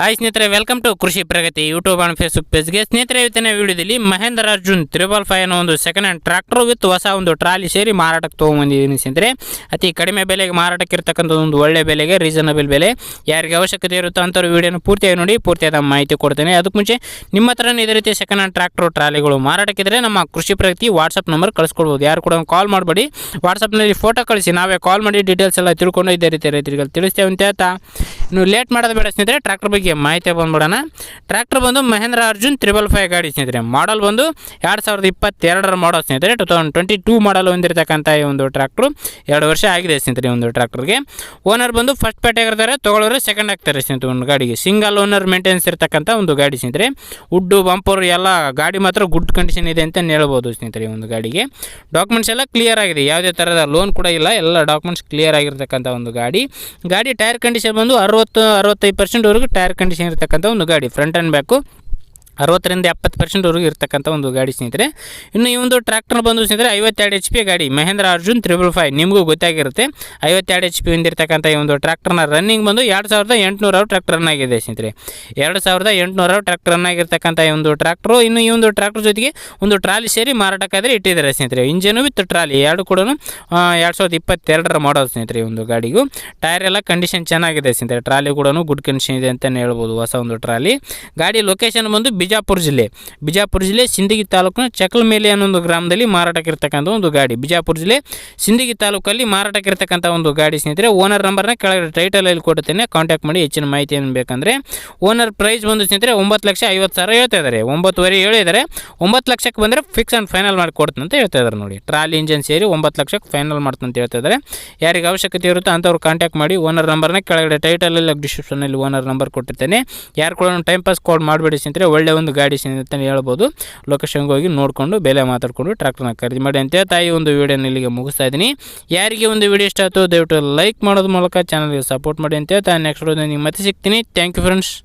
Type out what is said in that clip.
Hi ಸ್ನೇಹಿತರೆ welcome to Krishi Pragati YouTube and Facebook ಪೇಜ್ಗೆ ಸ್ನೇಹಿತರೆ, ಇವತ್ತಿನ ವಿಡಿಯೋದಲ್ಲಿ ಮಹೇಂದ್ರ ಅರ್ಜುನ್ ತ್ರಿಬಲ್ ಫೈವ್ ಅನ್ನೋ ಒಂದು ಸೆಕೆಂಡ್ ಹ್ಯಾಂಡ್ ಟ್ರಾಕ್ಟರ್ ವಿತ್ ಹೊಸ ಒಂದು ಟ್ರಾಲಿ ಸೇರಿ ಮಾರಾಟಕ್ಕೆ ತೊಗೊಂಬಂದಿದ್ದೀನಿ ಸ್ನೇಹಿತರೆ. ಅತಿ ಕಡಿಮೆ ಬೆಲೆಗೆ ಮಾರಾಟಕ್ಕೆ ಇರ್ತಕ್ಕಂಥ ಒಂದು ಒಳ್ಳೆ ಬೆಲೆಗೆ ರೀಸನಬಲ್ ಬೆಲೆ. ಯಾರಿಗೆ ಅವಶ್ಯಕತೆ ಇರುತ್ತೋ ಅಂಥವ್ರು ವಿಡಿಯೋನ ಪೂರ್ತಿಯಾಗಿ ನೋಡಿ, ಪೂರ್ತಿಯಾದ ಮಾಹಿತಿ ಕೊಡ್ತೇನೆ. ಅದಕ್ಕೆ ಮುಂಚೆ ನಿಮ್ಮ ಹತ್ರನೇ ಇದೇ ರೀತಿ ಸೆಕೆಂಡ್ ಹ್ಯಾಂಡ್ ಟ್ರಾಕ್ಟರ್ ಟ್ರಾಲಿಗಳು ಮಾರಾಟಕ್ಕಿದ್ರೆ ನಮ್ಮ ಕೃಷಿ ಪ್ರಗತಿ ವಾಟ್ಸಪ್ ನಂಬರ್ ಕಳಿಸ್ಕೊಡ್ಬೋದು. ಯಾರು ಕೂಡ ಕಾಲ್ ಮಾಡಬೇಡಿ. ವಾಟ್ಸಪ್ನಲ್ಲಿ ಫೋಟೋ ಕಳಿಸಿ, ನಾವೇ ಕಾಲ್ ಮಾಡಿ ಡೀಟೇಲ್ಸ್ ಎಲ್ಲ ತಿಳ್ಕೊಂಡು ಇದೇ ರೀತಿ ರೈತರಿಗೆ ತಿಳಿಸ್ತೇವೆ ಅಂತ ಹೇಳ್ತಾ. ಇನ್ನು ಲೇಟ್ ಮಾಡೋದು ಬೇಡ ಸ್ನೇಹಿತರೆ ಟ್ರಾಕ್ಟರ್ ಬಗ್ಗೆ ಮಾಹಿತಿ ಬಂದ್ಬಿಡೋಣ. ಟ್ರ್ಯಾಕ್ಟರ್ ಬಂದು ಮಹೇಂದ್ರ ಅರ್ಜುನ್ ತ್ರಿಬಲ್ ಫೈವ್ ಗಾಡಿ ಸ್ನೇಹಿತರೆ. ಮಾಡಲ್ ಬಂದು ಎರಡು ಸಾವಿರದ ಇಪ್ಪತ್ತೆರಡರ ಮಾಡಲ್ ಸ್ನೇಹಿತರೆ. Two thousand twenty two model ಹೊಂದಿರತಕ್ಕಂಥ ಈ ಒಂದು ಟ್ರ್ಯಾಕ್ಟ್ರು ಎರಡು ವರ್ಷ ಆಗಿದೆ ಸ್ನೇಹಿತರೆ ಒಂದು ಟ್ರ್ಯಾಕ್ಟರ್ಗೆ ಓನರ್ ಬಂದು ಫಸ್ಟ್ ಪೇಟೆಗಿರ್ತಾರೆ ತೊಗೊಳೋರು ಸೆಕೆಂಡ್ ಆಗ್ತಾರೆ ಸ್ನೇಹಿತರೆ ಒಂದು ಗಾಡಿಗೆ. ಸಿಂಗಲ್ ಓನರ್ ಮೇಂಟೆನೆನ್ಸ್ ಇರತಕ್ಕಂಥ ಒಂದು ಗಾಡಿ ಸ್ನೇಹಿತರೆ. ಉಡ್ಡು ಬಂಪರ್ ಎಲ್ಲ ಗಾಡಿ ಮಾತ್ರ ಗುಡ್ ಕಂಡೀಷನ್ ಇದೆ ಅಂತ ಹೇಳ್ಬೋದು ಸ್ನೇಹಿತರೆ ಈ ಒಂದು ಗಾಡಿಗೆ. ಡಾಕ್ಯುಮೆಂಟ್ಸ್ ಎಲ್ಲ ಕ್ಲಿಯರ್ ಆಗಿದೆ. ಯಾವುದೇ ಥರದ ಲೋನ್ ಕೂಡ ಇಲ್ಲ. ಎಲ್ಲ ಡಾಕ್ಯುಮೆಂಟ್ಸ್ ಕ್ಲಿಯರ್ ಆಗಿರ್ತಕ್ಕಂಥ ಒಂದು ಗಾಡಿ. ಗಾಡಿ ಟೈರ್ ಕಂಡೀಷನ್ ಬಂದು ಅರವತ್ತು, ಅರವತ್ತೈದು ಪರ್ಸೆಂಟ್ವರೆಗೂ ಟೈರ್ ಕಂಡೀಷನ್ ಇರತಕ್ಕಂಥ ಒಂದು ಗಾಡಿ ಫ್ರಂಟ್ ಆ್ಯಂಡ್ ಬ್ಯಾಕು ಅರವತ್ತರಿಂದ ಎಪ್ಪತ್ತು ಪರ್ಸೆಂಟ್ವರೆಗೂ ಇರ್ತಕ್ಕಂಥ ಒಂದು ಗಾಡಿ ಸ್ನೇಹಿತರೆ. ಇನ್ನು ಈ ಒಂದು ಟ್ರ್ಯಾಕ್ಟರ್ ಬಂದು ಸ್ನೇಹಿತರೆ, ಐವತ್ತೆರಡು ಎಚ್ ಪಿ ಗಾಡಿ, ಮಹೇಂದ್ರ ಅರ್ಜುನ್ ತ್ರಿಬಲ್ ಫೈವ್ ನಿಮಗೂ ಗೊತ್ತಾಗಿರುತ್ತೆ. ಐವತ್ತೆರಡು ಎಚ್ ಪಿ ಹೊಂದಿರತಕ್ಕಂಥ ಈ ಒಂದು ಟ್ರ್ಯಾಕ್ಟರ್ನ ರನ್ನಿಂಗ್ ಬಂದು ಎರಡು ಸಾವಿರದ ಎಂಟುನೂರು ಟ್ರ್ಯಾಕ್ಟರ್ ಆಗಿದೆ ಸ್ನೇಹಿತರೆ. ಎರಡು ಸಾವಿರದ ಎಂಟುನೂರು ಟ್ರ್ಯಾಕ್ಟರ್ ಈ ಒಂದು ಟ್ರ್ಯಾಕ್ಟರು ಇನ್ನು ಈ ಒಂದು ಟ್ರ್ಯಾಕ್ಟರ್ ಜೊತೆಗೆ ಒಂದು ಟ್ರಾಲಿ ಸೇರಿ ಮಾರಾಟಕ್ಕಾದರೆ ಇಟ್ಟಿದ್ದಾರೆ ಸ್ನೇಹಿತರೆ. ಇಂಜನು ವಿತ್ ಟ್ರಾಲಿ ಎರಡು ಕೂಡ ಎರಡು ಸಾವಿರದ ಇಪ್ಪತ್ತೆರಡರ ಮಾಡೋದು ಸ್ನೇಹಿತರೆ ಈ ಒಂದು ಗಾಡಿಗೂ. ಟೈರ್ ಎಲ್ಲ ಕಂಡೀಷನ್ ಚೆನ್ನಾಗಿದೆ ಸ್ನೇಹಿತರೆ. ಟ್ರಾಲಿ ಕೂಡ ಗುಡ್ ಕಂಡೀಷನ್ ಇದೆ ಅಂತಲೇ ಹೇಳ್ಬೋದು ಹೊಸ ಒಂದು ಟ್ರಾಲಿ. ಗಾಡಿ ಲೊಕೇಶನ್ ಬಂದು ಬಿಜಾಪುರ ಜಿಲ್ಲೆ. ಬಿಜಾಪುರ ಜಿಲ್ಲೆ ಸಿಂದಗಿ ತಾಲೂಕಿನ ಚಕಲ್ಮೇಲೆ ಅನ್ನೋ ಒಂದು ಗ್ರಾಮದಲ್ಲಿ ಮಾರಾಟಕ್ಕಿರ್ತಕ್ಕಂಥ ಒಂದು ಗಾಡಿ. ಬಿಜಾಪುರ ಜಿಲ್ಲೆ ಸಿಂದಗಿ ತಾಲೂಕಲ್ಲಿ ಮಾರಾಟಕ್ಕಿರ್ತಕ್ಕಂಥ ಒಂದು ಗಾಡಿ ಸ್ನೇಹಿತರೆ ಓನರ್ ನಂಬರ್ನ ಕೆಳಗಡೆ ಟೈಟಲಲ್ಲಿ ಕೊಡ್ತೇನೆ ಕಾಂಟ್ಯಾಕ್ಟ್ ಮಾಡಿ ಹೆಚ್ಚಿನ ಮಾಹಿತಿ ಏನು ಬೇಕಂದರೆ ಓನರ್ ಪ್ರೈಸ್ ಬಂದು ಸ್ನೇಹಿತರೆ ಒಂಬತ್ತು ಲಕ್ಷ ಐವತ್ತು ಸಾವಿರ ಹೇಳ್ತಾ ಇದ್ದಾರೆ ಒಂಬತ್ತುವರೆ ಹೇಳಿದ್ದಾರೆ ಒಂಬತ್ತು ಲಕ್ಷಕ್ಕೆ ಬಂದರೆ ಫಿಕ್ಸ್ ಆ್ಯಂಡ್ ಫೈನಲ್ ಮಾಡಿ ಅಂತ ಹೇಳ್ತಾ ಇದ್ದಾರೆ ನೋಡಿ. ಟ್ರಾಲಿ ಇಂಜನ್ ಸೇರಿ ಒಂಬತ್ತು ಲಕ್ಷಕ್ಕೆ ಫೈನಲ್ ಮಾಡ್ತಂತ ಹೇಳ್ತಾ ಇದ್ದಾರೆ ಯಾರಿಗೆ ಅವಶ್ಯಕತೆ ಇರುತ್ತೋ ಅಂಥವ್ರು ಕಾಂಟ್ಯಾಕ್ಟ್ ಮಾಡಿ ಓನರ್ ನಂಬರ್ನ ಕೆಳಗಡೆ ಟೈಟಲಲ್ಲಿ ಡಿಸ್ಕ್ರಿಪ್ಷನಲ್ಲಿ ಓನರ್ ನಂಬರ್ ಕೊಟ್ಟಿರ್ತೇನೆ. ಯಾರು ಕೂಡ ಟೈಮ್ ಪಾಸ್ ಕಾಲ್ ಮಾಡಬೇಡಿ ಸ್ನೇಹಿತರೆ. ಒಳ್ಳೆ ಒಂದು ಗಾಡಿ ಅಂತಲೇ ಹೇಳ್ಬೋದು. ಲೊಕೇಶನ್ಗೆ ಹೋಗಿ ನೋಡಿಕೊಂಡು ಬೆಲೆ ಮಾತಾಡಿಕೊಂಡು ಟ್ರ್ಯಾಕ್ಟರ್ನ ಖರೀದಿ ಮಾಡಿ ಅಂತ ಹೇಳ್ತಾ ಈ ಒಂದು ವೀಡಿಯೋನ ಇಲ್ಲಿಗೆ ಮುಗಿಸ್ತಾ ಇದ್ದೀನಿ. ಯಾರಿಗೆ ಒಂದು ವಿಡಿಯೋ ಇಷ್ಟ ಆಯಿತು ದಯವಿಟ್ಟು ಲೈಕ್ ಮಾಡೋದ್ರ ಮೂಲಕ ಚಾನಲ್ಗೆ ಸಪೋರ್ಟ್ ಮಾಡಿ ಅಂತ ಹೇಳ್ತಾ ನೆಕ್ಸ್ಟ್ ನಿಮ್ಗೆ ಮತ್ತೆ ಸಿಗ್ತೀನಿ. Thank you friends